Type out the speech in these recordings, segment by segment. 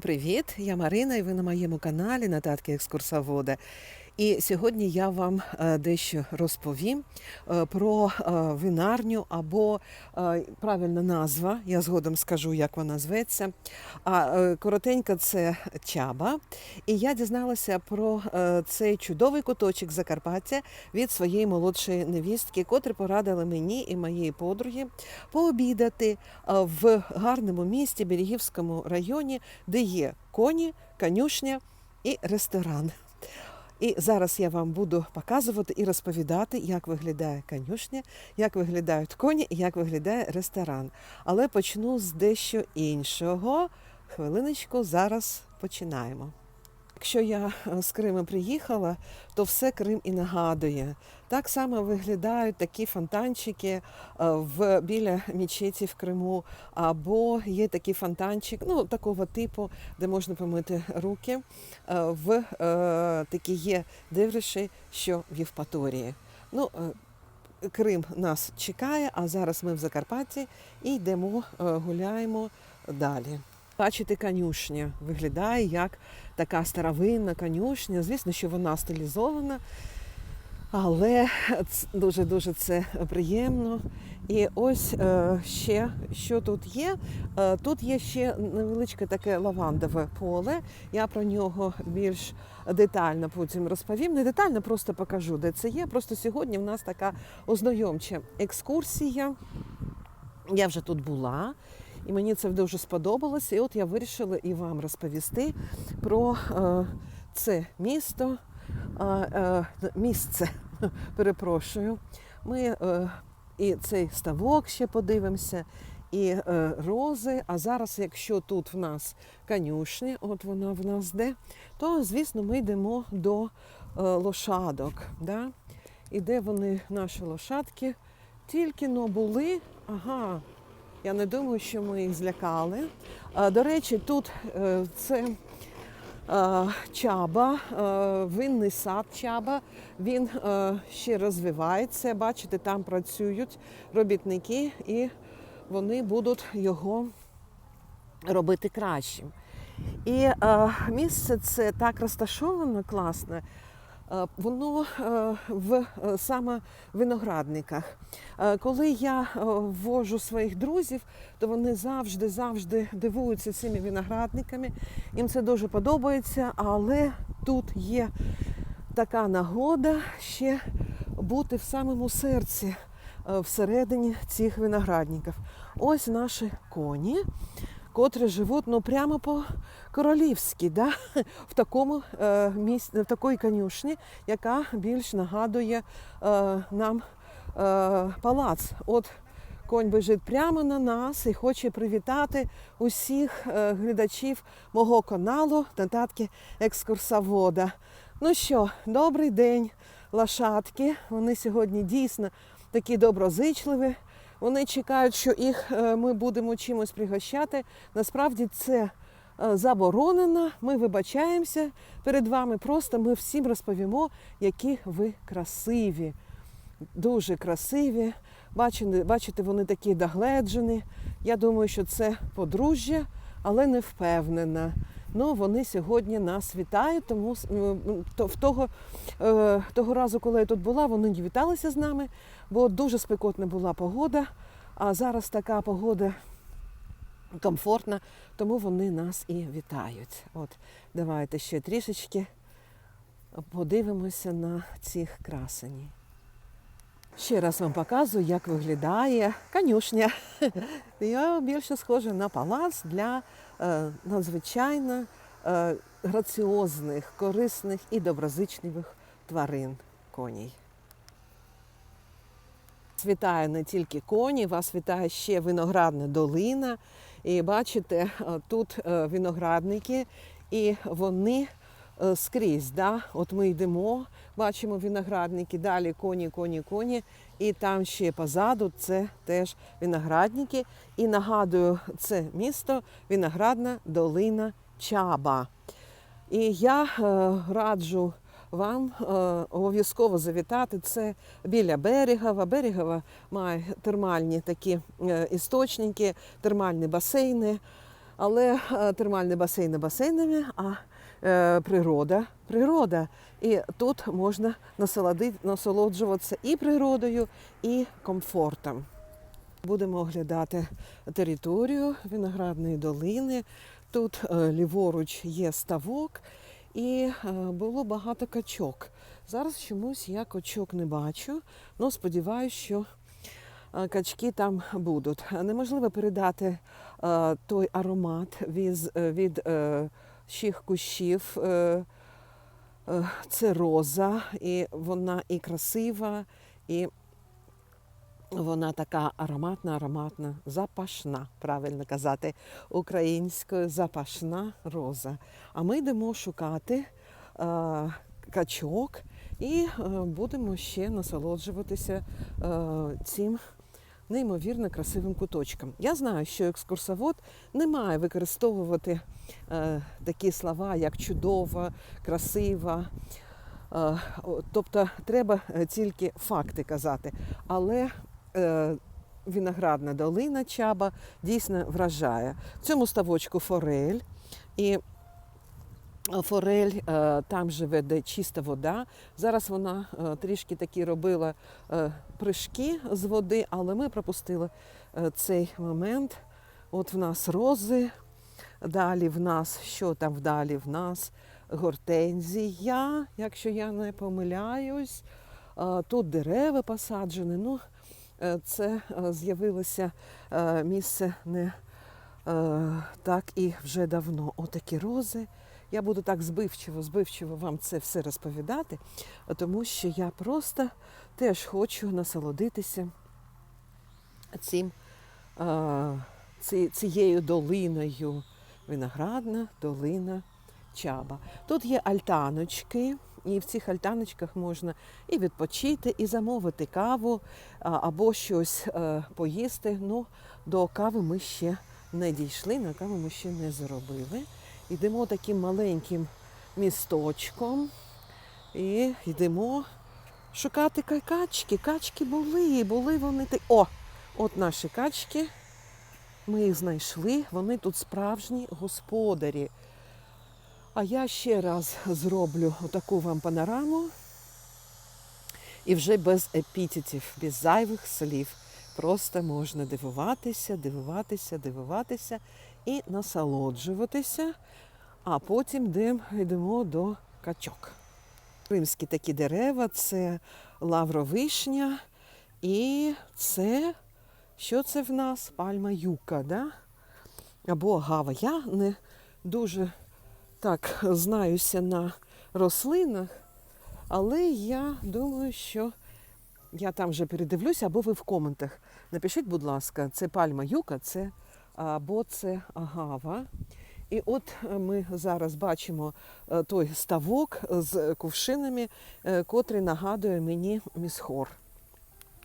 Привіт, я Марина, і ви на моєму каналі Нататки Екскурсовода. І сьогодні я вам е, дещо розповім е, про е, винарню або правильна назва, я згодом скажу, як вона зветься. А коротенько це чаба. І я дізналася про цей чудовий куточок Закарпаття від своєї молодшої невістки, котрі порадили мені і моїй подруги пообідати в гарному місті Берегівському районі, де є коні, конюшня і ресторан. І зараз я вам буду показувати і розповідати, як виглядає конюшня, як виглядають коні як виглядає ресторан. Але почну з дещо іншого. Хвилиночку, зараз починаємо. Якщо я е, з Криму приїхала, то все Крим і нагадує. Так само виглядають такі фонтанчики е, в біля мечеті в Криму, або є такий фонтанчик, ну такого типу, де можна помити руки. е, В такі є дивриші, що в Євпаторії. Ну, Крим нас чекає, а зараз ми в Закарпатті і йдемо, гуляємо далі. Бачите, конюшня виглядає як така старовинна конюшня. Звісно, що вона стилізована, але дуже дуже це приємно. І ось е, ще що тут є. Е, Тут є ще невеличке таке лавандове поле. Я про нього більш детально потім розповім. Не детально, просто покажу, де це є. Просто сьогодні в нас така ознайомча екскурсія. Я вже тут була. І мені це дуже сподобалося. І от я вирішила і вам розповісти про е, це місто, е, місце. Перепрошую. Ми е, і цей ставок ще подивимося, і рози. А зараз, якщо тут в нас конюшня, от вона в нас де, то звісно ми йдемо до лошадок. Да? І де вони, наші лошадки, тільки но були. Ага, я не думаю, що ми їх злякали. До речі, тут е, це е, чаба, е, винний сад чаба. Він е, ще розвивається. Бачите, там працюють робітники, і вони будуть його робити кращим. І е, місце це так розташовано класне. Е, Воно е, в е, саме виноградниках. Коли я ввожу своїх друзів, то вони завжди завжди дивуються цими виноградниками. Їм це дуже подобається, але тут є така нагода ще бути в самому серці, всередині цих виноградників. Ось наші коні, котрі живуть ну, прямо по королівськи, да? в такому е, місці, в такій конюшні, яка більш нагадує е, нам е, палац. От конь біжить прямо на нас і хоче привітати усіх е, глядачів мого каналу Нататки екскурсовода. Ну що, добрий день, лошадки. Вони сьогодні дійсно такі доброзичливі. Вони чекають, що їх е, ми будемо чимось пригощати. Насправді це е, заборонено. Ми вибачаємося перед вами. Просто ми всім розповімо, які ви красиві, дуже красиві. Бачите, бачите, вони такі догледжені. Я думаю, що це подружжя, але не впевнена. Ну, вони сьогодні нас вітають, тому в того, е, того разу, коли я тут була, вони не віталися з нами, бо дуже спекотна була погода. А зараз така погода комфортна, тому вони нас і вітають. От, давайте ще трішечки подивимося на цих красені. Ще раз вам показую, як виглядає конюшня. Я більше схожа на палац для надзвичайно е, граціозних, корисних і доброзичливих тварин коней. Вітає не тільки коні, вас вітає ще виноградна долина. І бачите, е, тут е, виноградники, і вони е, скрізь. Да? От ми йдемо, бачимо виноградники, далі коні, коні, коні. І там ще позаду це теж виноградники. І нагадую, це місто Виноградна долина Чаба. І я е, раджу вам е, обов'язково завітати. Це біля Берегова. Берегова має термальні такі е, істочники, термальні басейни. Але е, термальний басейн басейнами, а е, природа, природа. І тут можна насолоджуватися і природою, і комфортом. Будемо оглядати територію виноградної долини. Тут е, ліворуч є ставок, і е, було багато качок. Зараз чомусь я качок не бачу, але сподіваюся, що е, качки там будуть. Неможливо передати е, той аромат від, е, щих кущів. Е, е, це роза, і вона і красива, і вона така ароматна, ароматна, запашна, правильно казати, українською запашна роза. А ми йдемо шукати е, качок і е, будемо ще насолоджуватися е, цим неймовірно красивим куточком. Я знаю, що екскурсовод не має використовувати такі слова, як чудова, красива. Е, Тобто треба е, тільки факти казати. Але е, виноградна долина Чаба дійсно вражає. В цьому ставочку форель. І е, форель е, там живе, де чиста вода. Зараз вона е, трішки такі робила е, прыжки з води, але ми пропустили е, цей момент. От в нас рози, далі в нас, що там вдалі в нас? Гортензія, якщо я не помиляюсь. Тут дерева посаджені. Ну, е, це е, з'явилося е, місце не так і вже давно. Отакі рози. Я буду так збивчиво, збивчиво вам це все розповідати, тому що я просто теж хочу насолодитися цим, цією долиною. Виноградна долина Чаба. Тут є альтаночки, і в цих альтаночках можна і відпочити, і замовити каву або щось е, поїсти. Ну, до кави ми ще не дійшли, на каву ми ще не зробили. Йдемо таким маленьким місточком і йдемо шукати качки. Качки були, були вони. О! От наші качки. Ми їх знайшли, вони тут справжні господарі. А я ще раз зроблю таку вам панораму. І вже без епітетів, без зайвих слів. Просто можна дивуватися, дивуватися, дивуватися і насолоджуватися. А потім йдемо до качок. Римські такі дерева це лавровишня і це що це в нас? Пальма юка, да? або агава. Я не дуже так знаюся на рослинах, але я думаю, що я там вже передивлюся, або ви в коментах. Напишіть, будь ласка, це пальма юка, це або це агава. І от е, ми зараз бачимо е, той ставок з кувшинами, е, котрий нагадує мені місхор.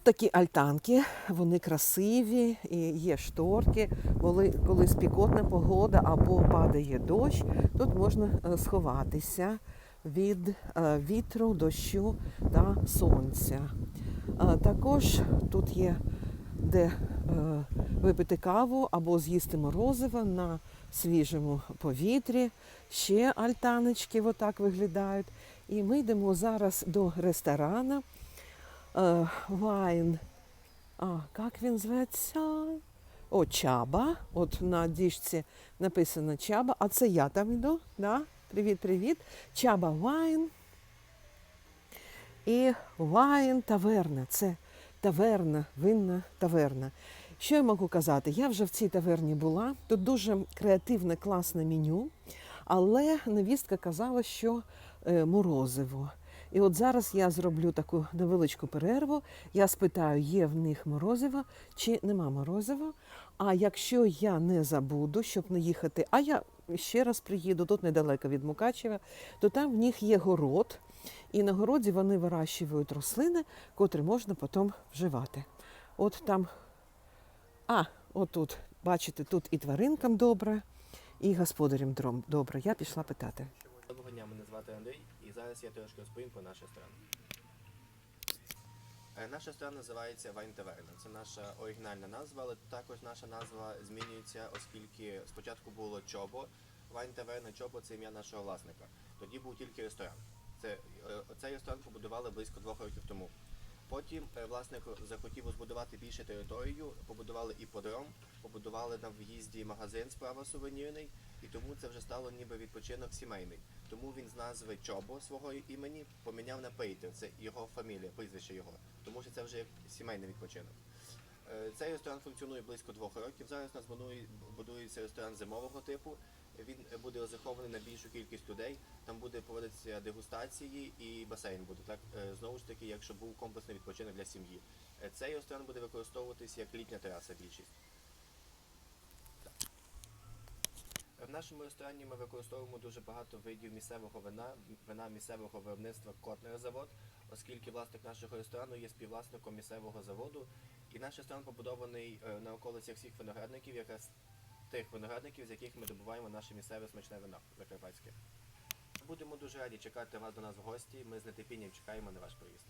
Такі альтанки, вони красиві, і є шторки. Коли, коли спікотна погода або падає дощ, тут можна е, сховатися від е, вітру, дощу та сонця. Е, Також тут є де випити каву або з'їсти морозиво на свіжому повітрі. Ще альтаночки отак виглядають. І ми йдемо зараз до ресторану. Вайн. А, як він зветься? О, Чаба. От на діжці написано Чаба. А це я там йду. Да? Привіт, привіт. Чаба Вайн. І Вайн таверна. Це таверна, винна таверна. Що я можу казати? Я вже в цій таверні була. Тут дуже креативне, класне меню, але невістка казала, що е, морозиво. І от зараз я зроблю таку невеличку перерву. Я спитаю, є в них морозиво чи нема морозива. А якщо я не забуду, щоб не їхати, а я ще раз приїду, тут недалеко від Мукачева, то там в них є город, і на городі вони вирощують рослини, котрі можна потім вживати. От там, а, отут, бачите, тут і тваринкам добре, і господарям добре. Я пішла питати. Звати Андрій, і зараз я трошки розповім про наш ресторан. Е, Наш ресторан називається Вайн Таверна. Це наша оригінальна назва, але також наша назва змінюється, оскільки спочатку було Чобо. Вайн Таверна Чобо це ім'я нашого власника. Тоді був тільки ресторан. Це, е, цей ресторан побудували близько двох років тому. Потім е, власник захотів збудувати більше територію, побудували іподром, побудували на в'їзді магазин справа сувенірний, і тому це вже стало ніби відпочинок сімейний. Тому він з назви Чобо свого імені поміняв на Пейтер. Це його фамілія, прізвище його. Тому що це вже як сімейний відпочинок. Е, Цей ресторан функціонує близько двох років. Зараз у нас будується ресторан зимового типу. Він буде розрахований на більшу кількість людей. Там буде проводитися дегустації і басейн буде так. Е, Знову ж таки, якщо був комплексний відпочинок для сім'ї. Е, Цей ресторан буде використовуватися як літня тераса більшість. В нашому ресторані ми використовуємо дуже багато видів місцевого вина, вина місцевого виробництва Котнер завод, оскільки власник нашого ресторану є співвласником місцевого заводу. І наш ресторан побудований е, на околицях всіх виноградників, якраз тих виноградників, з яких ми добуваємо наше місцеве смачне вино закарпатське. Будемо дуже раді чекати вас до нас в гості. Ми з нетерпінням чекаємо на ваш приїзд.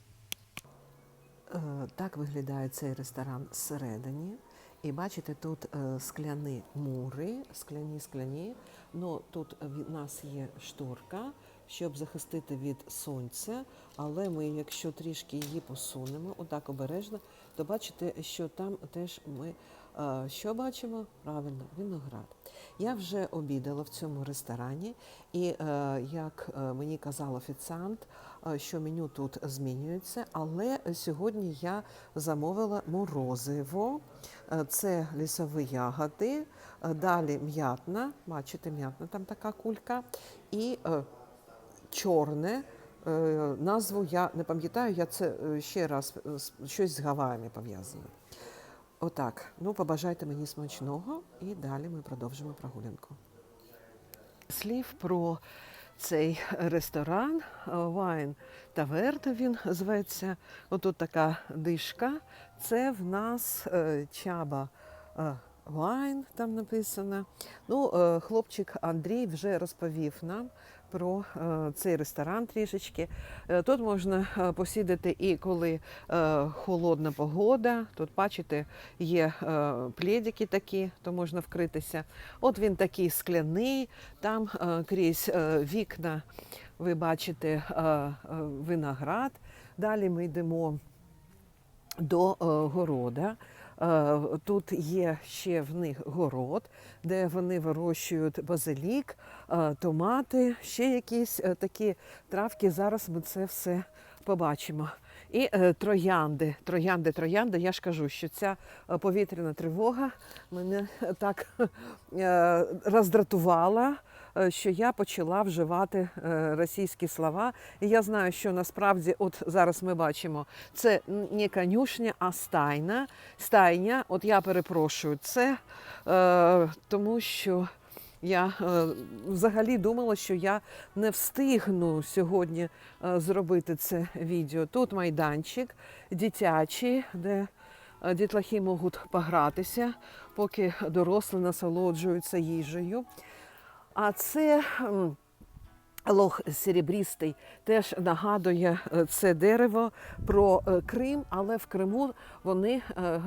Е, Так виглядає цей ресторан зсередині. І бачите, тут е, скляні мури, скляні скляні. Ну тут в нас є шторка, щоб захистити від сонця. Але ми, якщо трішки її посунемо, отак обережно, то бачите, що там теж ми е, що бачимо? Правильно, виноград. Я вже обідала в цьому ресторані, і е, як мені казав офіціант, що меню тут змінюється, але сьогодні я замовила морозиво. Е, Це лісові ягоди, е, далі м'ятна, бачите, м'ятна там така кулька, і е, чорне. е, Назву я не пам'ятаю, я це е, ще раз е, щось з Гаваями пов'язане. Отак. Ну, побажайте мені смачного, і далі ми продовжимо прогулянку. Слів про цей ресторан Вайн Таверна він зветься. Отут така дишка. Це в нас е, чаба е, Вайн, там написано. Ну, е, хлопчик Андрій вже розповів нам про е, цей ресторан трішечки. Е, Тут можна е, посідати і коли холодна погода. Тут, бачите, є плєдики такі, то можна вкритися. От він такий скляний, там крізь вікна ви бачите виноград. Далі ми йдемо до города. Е, Тут є ще в них город, де вони вирощують базилік, е, томати, ще якісь е, такі травки. Зараз ми це все побачимо. І троянди, троянди, троянди. Я ж кажу, що ця повітряна тривога мене так роздратувала, що я почала вживати е, російські слова. І я знаю, що насправді, от зараз ми бачимо, це не конюшня, а стайна. Стайня, от я перепрошую це, е, тому що. Я е, взагалі думала, що я не встигну сьогодні е, зробити це відео. Тут майданчик дитячий, де е, дітлахи можуть погратися, поки дорослі насолоджуються їжею. А це лох серебрістий теж нагадує е, це дерево про е, Крим, але в Криму вони е,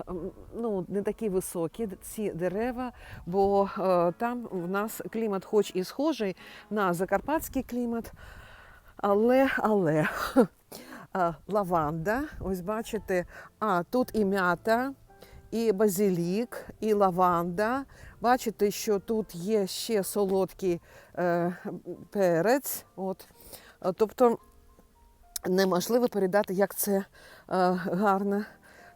ну, не такі високі, ці дерева, бо там в нас клімат, хоч і схожий на закарпатський клімат, але, але лаванда, ось бачите, а тут і м'ята, і базилік, і лаванда. Бачите, що тут є ще солодкий е, перець. От. Е, Тобто неможливо передати, як це е, гарно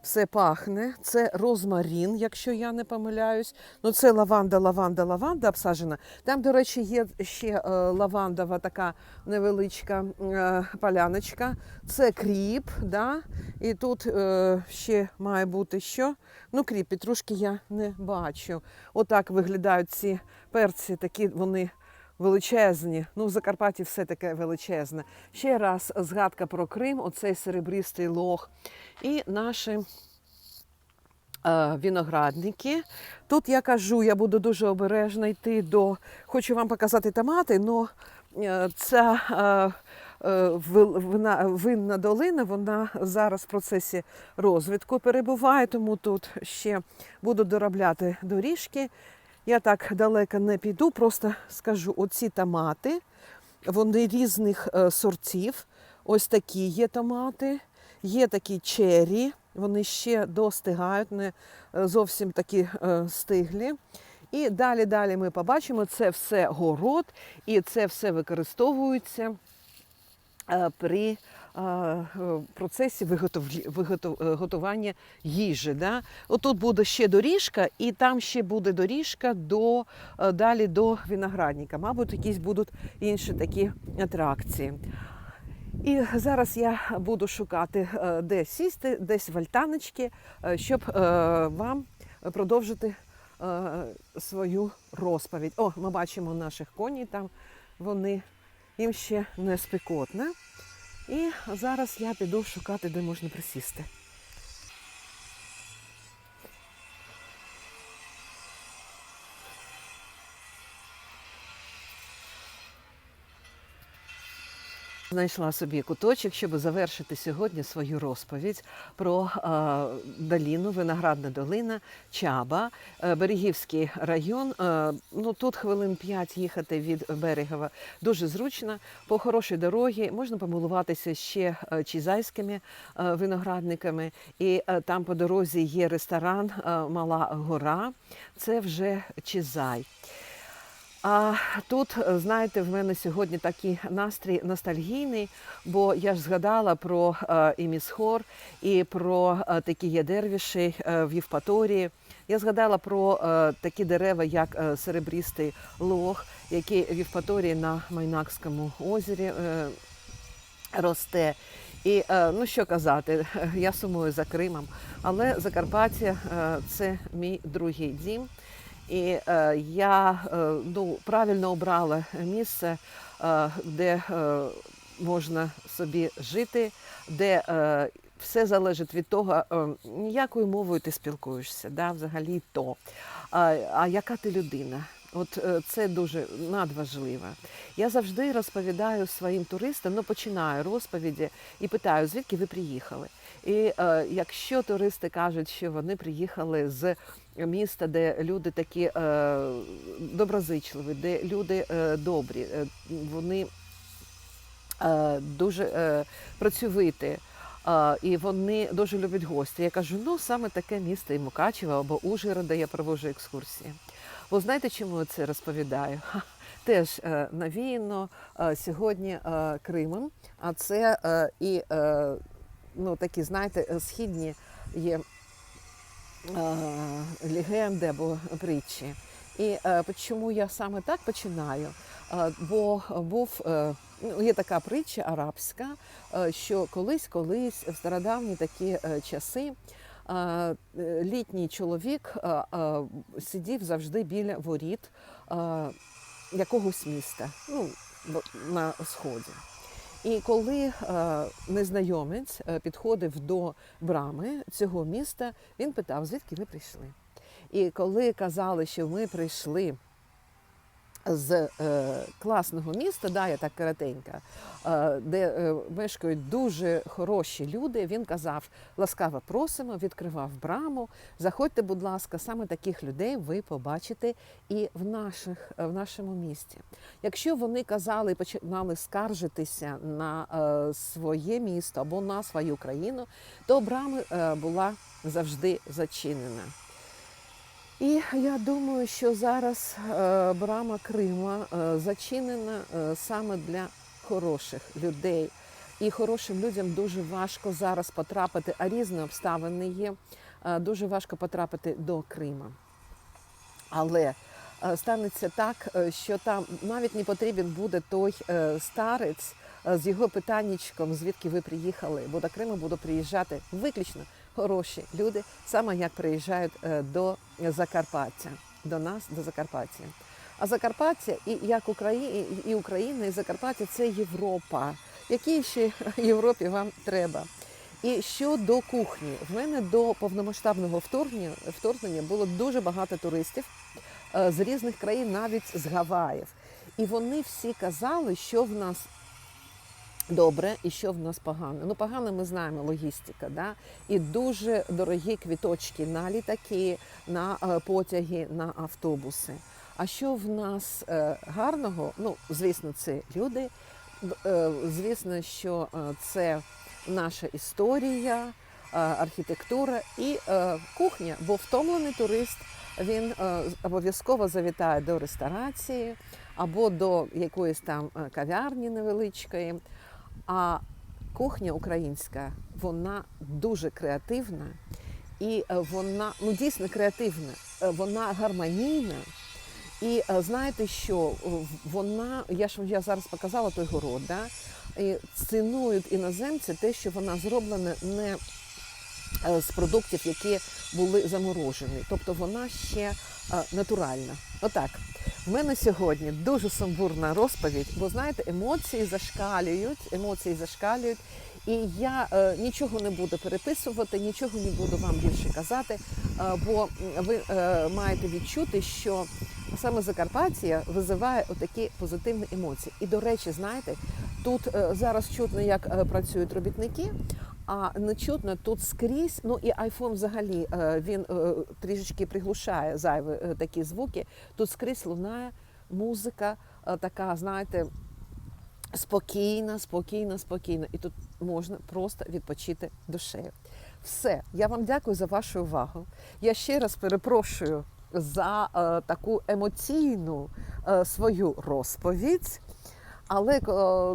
все пахне. Це розмарін, якщо я не помиляюсь. Ну, це лаванда, лаванда, лаванда обсаджена. Там, до речі, є ще е, лавандова така невеличка е, поляночка. Це кріп, да? і тут е, ще має бути що. Ну, кріп, петрушки я не бачу. Отак виглядають ці перці, такі вони величезні. Ну, в Закарпатті все таке величезне. Ще раз згадка про Крим, оцей серебристий лог. І наші е, виноградники. Тут я кажу, я буду дуже обережно йти до. Хочу вам показати томати, але ця. е, е, винна долина, вона зараз в процесі розвитку перебуває, тому тут ще буду доробляти доріжки. Я так далеко не піду, просто скажу: оці томати, вони різних е, сортів. Ось такі є томати, є такі чері, вони ще достигають, не е, зовсім такі е, стиглі. І далі далі ми побачимо, це все город, і це все використовується при процесі е, готування їжі. Да? Отут буде ще доріжка, і там ще буде доріжка до, е, далі до виноградника. Мабуть, якісь будуть інші такі атракції. І зараз я буду шукати, е, де сісти, десь в альтаночки, е, щоб вам продовжити свою розповідь. О, ми бачимо наших коней там, вони їм ще не спекотно. І зараз я піду шукати, де можна присісти. Знайшла собі куточок, щоб завершити сьогодні свою розповідь про доліну, виноградна долина, Чаба, е, Берегівський район. Е, ну тут хвилин 5 їхати від Берегова дуже зручно. По хорошій дорогі можна помилуватися ще е, чизайськими е, виноградниками. І там по дорозі є ресторан Мала Гора. Це вже Чизай. А тут, е, знаєте, в мене сьогодні такий настрій ностальгійний, бо я ж згадала про е, і Місхор, і про е, такі є дервіші в Євпаторії. Я згадала про такі дерева, як серебрістий лог, який в Євпаторії на Майнакському озері росте. І ну що казати, я сумую за Кримом, але Закарпаття це мій другий дім. І е, я е, ну, правильно обрала місце, е, де е, можна собі жити, де е, все залежить від того, е, якою мовою ти спілкуєшся, да, взагалі то. А, а яка ти людина? От е, це дуже надважливо. Я завжди розповідаю своїм туристам, ну починаю розповіді і питаю, звідки ви приїхали. І е, якщо туристи кажуть, що вони приїхали з міста, де люди такі е, доброзичливі, де люди е, добрі, е, вони е, дуже е, працьовиті. е, І вони дуже люблять гості. Я кажу, ну саме таке місто і Мукачево або Ужгород, де я проводжу екскурсії. Бо знаєте, чому я це розповідаю? Теж е, навіяно е, сьогодні е, Кримом, а це і ну, такі, знаєте, східні є легенди або притчі. І чому я саме так починаю? Бо був ну, є така притча арабська, що колись, колись в стародавні такі часи. Е, Літній чоловік сидів завжди біля воріт якогось міста, ну, на сході. І коли незнайомець е, підходив до брами цього міста, він питав, звідки ви прийшли. І коли казали, що ми прийшли з е, класного міста, да, я так коротенька, е, де е, мешкають дуже хороші люди, він казав, ласкаво просимо, відкривав браму. Заходьте, будь ласка, саме таких людей ви побачите і в, наших, в нашому місті. Якщо вони казали починали скаржитися на е, своє місто або на свою країну, то брама е, була завжди зачинена. І я думаю, що зараз е, брама Крима е, зачинена е, саме для хороших людей. І хорошим людям дуже важко зараз потрапити, а різні обставини є. Дуже важко потрапити до Крима. Але станеться так, що там навіть не потрібен буде той старець з його питаннячком, звідки ви приїхали, бо до Криму будуть приїжджати виключно хороші люди, саме як приїжджають е, до Закарпаття, до нас, до Закарпаття. А Закарпаття і як Україна, і Україна, і Закарпаття це Європа. Якій ще Європі вам треба? І щодо кухні, в мене до повномасштабного вторгнення, вторгнення було дуже багато туристів е, з різних країн, навіть з Гаваїв. І вони всі казали, що в нас добре і що в нас погано. Ну, погано ми знаємо логістика, да? і дуже дорогі квіточки на літаки, на е, потяги, на автобуси. А що в нас е, гарного? Ну, звісно, це люди. Е, звісно, що це наша історія, архітектура і кухня, бо втомлений турист він обов'язково завітає до ресторації або до якоїсь там кав'ярні невеличкої. А кухня українська, вона дуже креативна і е, вона ну дійсно креативна, Е, вона гармонійна. І е, знаєте що, вона, я ж я зараз показала той город, да? і цінують іноземці те, що вона зроблена не з продуктів, які були заморожені. Тобто вона ще е, натуральна. Отак. В мене сьогодні дуже сумбурна розповідь, бо знаєте, емоції зашкалюють, емоції зашкалюють. І я е, нічого не буду переписувати, нічого не буду вам більше казати, е, бо ви е, маєте відчути, що саме Закарпаття визиває отакі позитивні емоції. І до речі, знаєте, тут е, зараз чутно, як е, працюють робітники. А не чутно тут скрізь. Ну і айфон взагалі е, він е, трішечки приглушає зайві е, такі звуки. Тут скрізь лунає музика, така, знаєте, спокійна, спокійна, спокійна. І тут можна просто відпочити душею. Все, я вам дякую за вашу увагу. Я ще раз перепрошую за таку емоційну свою розповідь. Але е,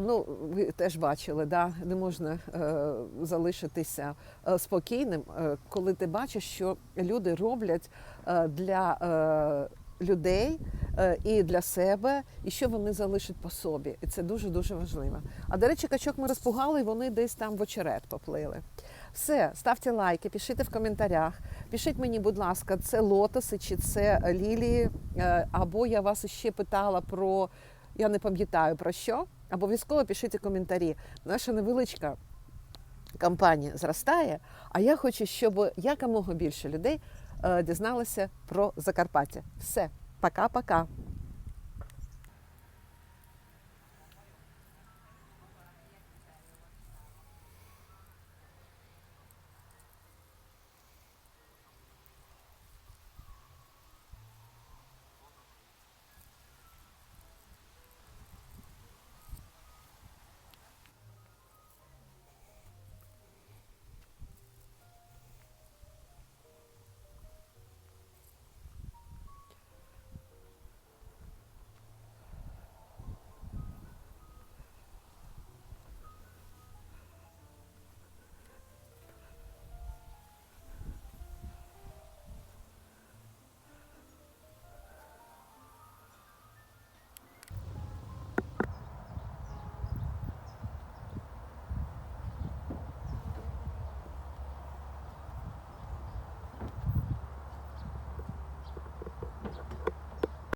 ну, ви теж бачили, да? не можна е, залишитися е, спокійним, е, коли ти бачиш, що люди роблять для е, людей і для себе, і що вони залишать по собі. І це дуже дуже важливо. А до речі, качок ми розпугали, і вони десь там в очерет поплили. Все, ставте лайки, пишіть в коментарях. Пишіть мені, будь ласка, це лотоси чи це лілії. Або я вас ще питала про я не пам'ятаю про що. Обов'язково пишіть коментарі. Наша невеличка кампанія зростає, а я хочу, щоб якомога більше людей е, дізналося про Закарпаття. Все, пока-пока.